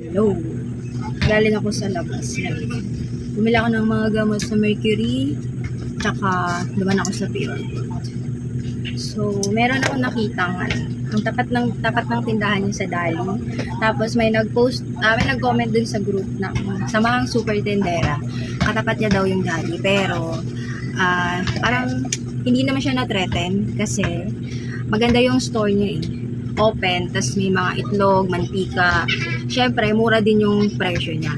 Hello. Galing ako sa labas. Bumili ako ng mga gamot sa Mercury. Tsaka, duman ako sa Pure. So, meron ako nakitang ano, ang tapat ng tapat ng tindahan niya sa Dali. Tapos may nag-post, ah, may nag-comment dun sa group na sa mga super tendera. Katapat niya daw yung Dali. Pero, ah, parang hindi naman siya na-threaten kasi maganda yung store niya eh. Open, tas may mga itlog, mantika. Siyempre, mura din yung presyo niya.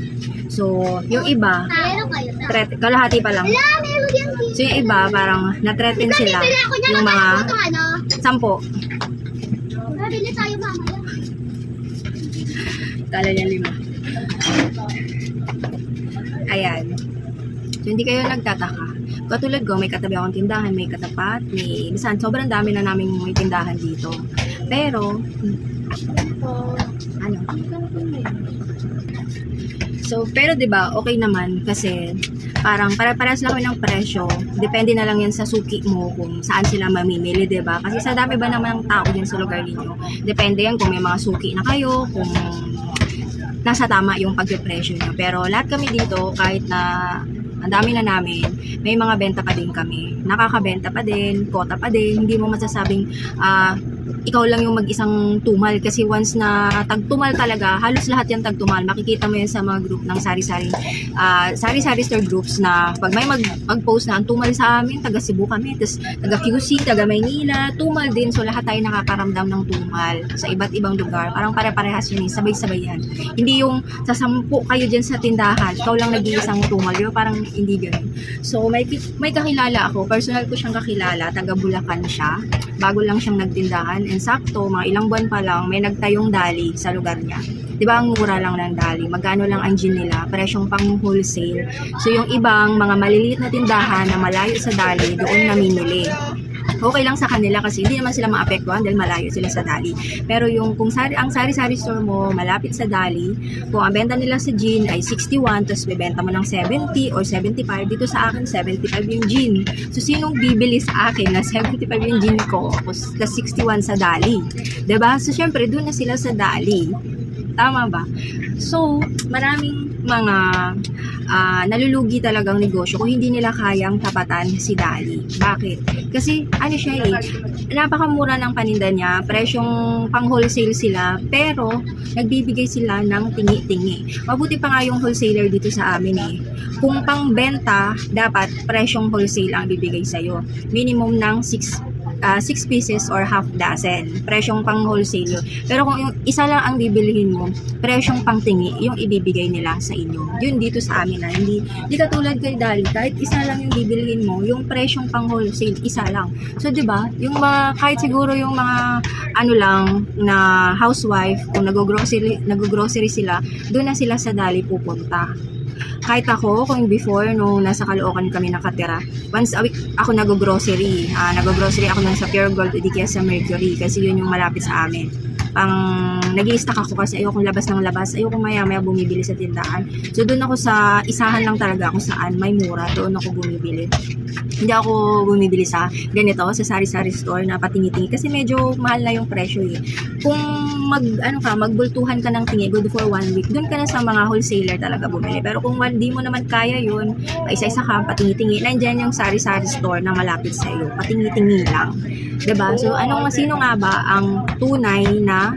So, yung iba, threat, kalahati pa lang. So, yung iba, parang na-threaten sila. Yung mga ano? sampo. Kala niya lima. Ayan. So, hindi kayo nagtataka. Katulad ko, may katabi akong tindahan, may katapat, may... Bisan, sobrang dami na namin may tindahan dito. Pero, ano? So, pero 'di ba, okay naman kasi parang para-paras lang ng presyo. Depende na lang yan sa suki mo kung saan sila mamimili, 'di ba? Kasi sa dami ba naman ng tao din sa lugar ninyo. Depende yan kung may mga suki na kayo, kung nasa tama yung pagpe-presyo. Pero lahat kami dito, kahit na ang dami na namin, may mga benta pa din kami. Nakakabenta pa din, kota pa din. Hindi mo masasabing ah, ikaw lang yung mag-isang tumal kasi once na tagtumal talaga, halos lahat yan tagtumal. Makikita mo yan sa mga group ng sari-sari ah, sari-sari store groups na pag may mag, mag-post na ang tumal sa amin, taga Cebu kami, tapos taga QC, taga Maynila, tumal din. So lahat tayo nakakaramdam ng tumal sa iba't ibang lugar. Parang pare-parehas yun, eh, sabay-sabay yan. Hindi yung sa sampu kayo dyan sa tindahan, ikaw lang nag-iisang tumal. Ba? Parang hindi ganun. So may, may kakilala ako, personal ko siyang kakilala, taga Bulacan siya. Bago lang siyang nagtindahan. And sakto, mga ilang buwan pa lang, may nagtayong dali sa lugar niya. Di ba ang mura lang ng dali? Magkano lang ang gin nila? Presyong pang wholesale. So yung ibang mga maliliit na tindahan na malayo sa dali, doon namimili okay lang sa kanila kasi hindi naman sila maapektuhan dahil malayo sila sa Dali. Pero yung kung sari, ang sari-sari store mo malapit sa Dali, kung ang benta nila sa gin ay 61 tapos bebenta mo ng 70 or 75, dito sa akin 75 yung gin. So sinong bibili sa akin na 75 yung gin ko tapos 61 sa Dali? ba? So syempre doon na sila sa Dali. Tama ba? So, maraming mga ah, nalulugi talagang negosyo kung hindi nila kayang tapatan si Dali. Bakit? Kasi ano siya eh, napakamura ng paninda niya, presyong pang wholesale sila, pero nagbibigay sila ng tingi-tingi. Mabuti pa nga yung wholesaler dito sa amin eh. Kung pang benta, dapat presyong wholesale ang bibigay sa'yo. Minimum ng 6 ah, six pieces or half dozen. Presyong pang wholesale yun. Pero kung yung isa lang ang bibilihin mo, presyong pang tingi, yung ibibigay nila sa inyo. Yun dito sa amin na. Hindi, hindi katulad kay Dali, kahit isa lang yung bibilihin mo, yung presyong pang wholesale, isa lang. So, di ba yung mga, kahit siguro yung mga, ano lang, na housewife, kung nag-grocery, nag-grocery sila, doon na sila sa Dali pupunta kahit ako, kung before, nung nasa Caloocan kami nakatira, once a week ako nag-grocery. Ah, nag-grocery ako nun sa Pure Gold o di kaya sa Mercury kasi yun yung malapit sa amin. Pang nag stack ako kasi ayokong labas ng labas. Ayokong maya-maya bumibili sa tindahan. So doon ako sa isahan lang talaga kung saan may mura. Doon ako bumibili. Hindi ako bumibili sa ganito, sa sari-sari store na patingi-tingi kasi medyo mahal na yung presyo eh. Kung mag ano ka, magbultuhan ka ng tingi good for one week, doon ka na sa mga wholesaler talaga bumili. Pero kung hindi mo naman kaya yun, isa-isa ka, patingi-tingi, nandyan yung sari-sari store na malapit sa iyo. Patingi-tingi lang. 'Di ba So, anong sino nga ba ang tunay na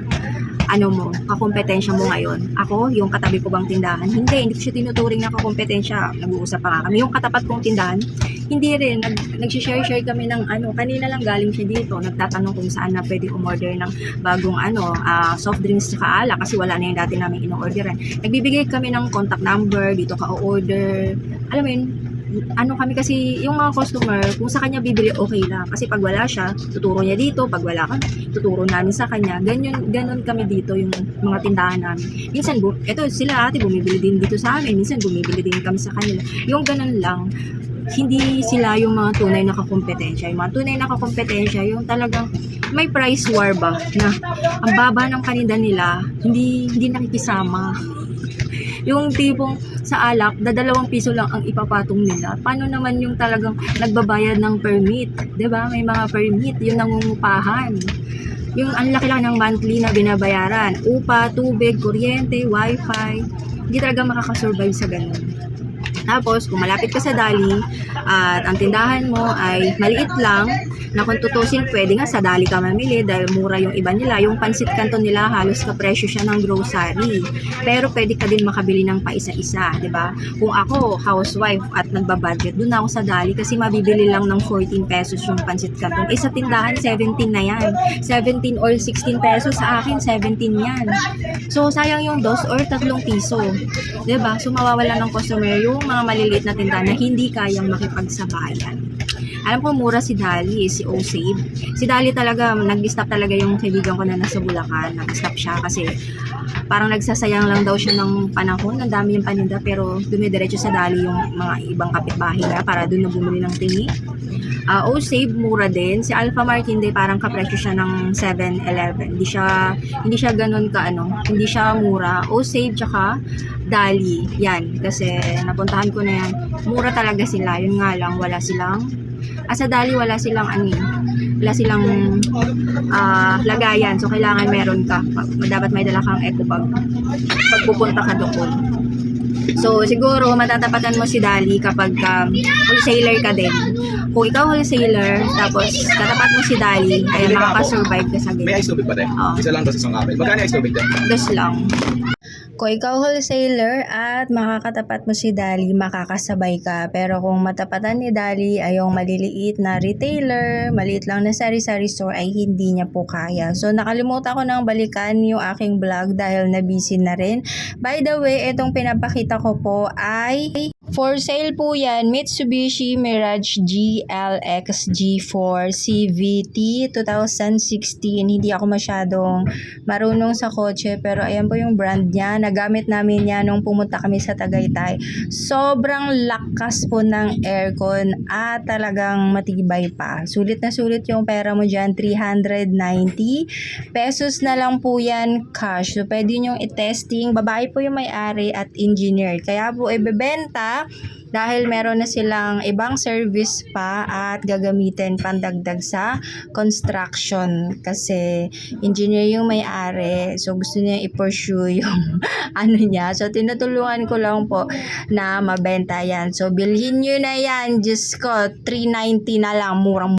ano mo, kakompetensya mo ngayon. Ako, yung katabi ko bang tindahan, hindi, hindi ko siya tinuturing na kakompetensya. Nag-uusap pa kami. Yung katapat kong tindahan, hindi rin. Nag, nag-share-share kami ng ano, kanina lang galing siya dito. Nagtatanong kung saan na pwede umorder ng bagong ano, ah, soft drinks sa ala kasi wala na yung dati namin ino-orderan. Nagbibigay kami ng contact number, dito ka o-order. Alam mo yun, ano kami kasi, yung mga customer, kung sa kanya bibili, okay lang. Kasi pag wala siya, tuturo niya dito. Pag wala ka, tuturo namin sa kanya. Ganyan, ganon kami dito, yung mga tindahan namin. Minsan, bu- eto sila ate, bumibili din dito sa amin. Minsan, bumibili din kami sa kanila. Yung ganon lang, hindi sila yung mga tunay na kakompetensya. Yung mga tunay na kakompetensya, yung talagang may price war ba na ang baba ng paninda nila, hindi hindi nakikisama. Yung tipong sa alak, dadalawang piso lang ang ipapatong nila. Paano naman yung talagang nagbabayad ng permit? ba May mga permit, yung nangungupahan. yung ang laki lang ng monthly na binabayaran. Upa, tubig, kuryente, wifi. Hindi talaga makakasurvive sa ganun. Tapos, kung malapit ka sa Dali at ang tindahan mo ay maliit lang, na kung tutusin, pwede nga sa Dali ka mamili dahil mura yung iba nila. Yung pansit kanton nila, halos kapresyo siya ng grocery. Pero pwede ka din makabili ng paisa-isa, ba? Kung ako, housewife at nagbabudget, doon ako sa Dali kasi mabibili lang ng 14 pesos yung pansit kanton. Eh sa tindahan, 17 na yan. 17 or 16 pesos sa akin, 17 yan. So, sayang yung dos or tatlong piso. 'Di ba So, mawawala ng customer yung mga maliliit na tindahan na hindi kayang makipagsabayan. Alam ko mura si Dali, si O-Save. Si Dali talaga, nag-stop talaga yung kaibigan ko na nasa Bulacan. Nag-stop siya kasi parang nagsasayang lang daw siya ng panahon. Ang dami yung paninda pero dumidiretso sa Dali yung mga ibang kapitbahay niya para doon na bumili ng tingi. Ah, O-Save mura din. Si Alpha Mart hindi parang kapresyo siya ng 7-Eleven. Hindi siya hindi siya ganun ka ano, hindi siya mura. O-Save tsaka Dali. Yan kasi napuntahan ko na yan. Mura talaga sila. Yun nga lang wala silang Ah, sa Dali wala silang ano eh, wala silang ah, lagayan. So kailangan meron ka. Dapat may dala kang eco bag pag pupunta ka doon. So, siguro, matatapatan mo si Dali kapag um, wholesaler ka din. Kung ikaw wholesaler, tapos tatapat mo si Dali, ay makakasurvive ka sa May ganyan. ice tubig pa din. Oo. Isa lang tapos isang apple. Magkano ice tubig din? Dos lang. Kung ikaw wholesaler at makakatapat mo si Dali, makakasabay ka. Pero kung matapatan ni Dali ay yung maliliit na retailer, maliit lang na sari-sari store ay hindi niya po kaya. So nakalimutan ko nang balikan yung aking vlog dahil na busy na rin. By the way, itong pinapakita ko po ay for sale po yan, Mitsubishi Mirage GLX G4 CVT 2016. Hindi ako masyadong marunong sa kotse pero ayan po yung brand niya. Nagamit namin yan nung pumunta kami sa Tagaytay. Sobrang lakas po ng aircon at talagang matibay pa. Sulit na sulit yung pera mo dyan. 390 pesos na lang po yan cash. So pwede nyo i-testing. Babae po yung may-ari at engineer. Kaya po ibebenta dahil meron na silang ibang service pa at gagamitin pandagdag sa construction. Kasi engineer yung may-ari so gusto niya i-pursue yung ano niya. So tinutulungan ko lang po na mabenta yan. So bilhin nyo na yan. Diyos ko 390 na lang. Murang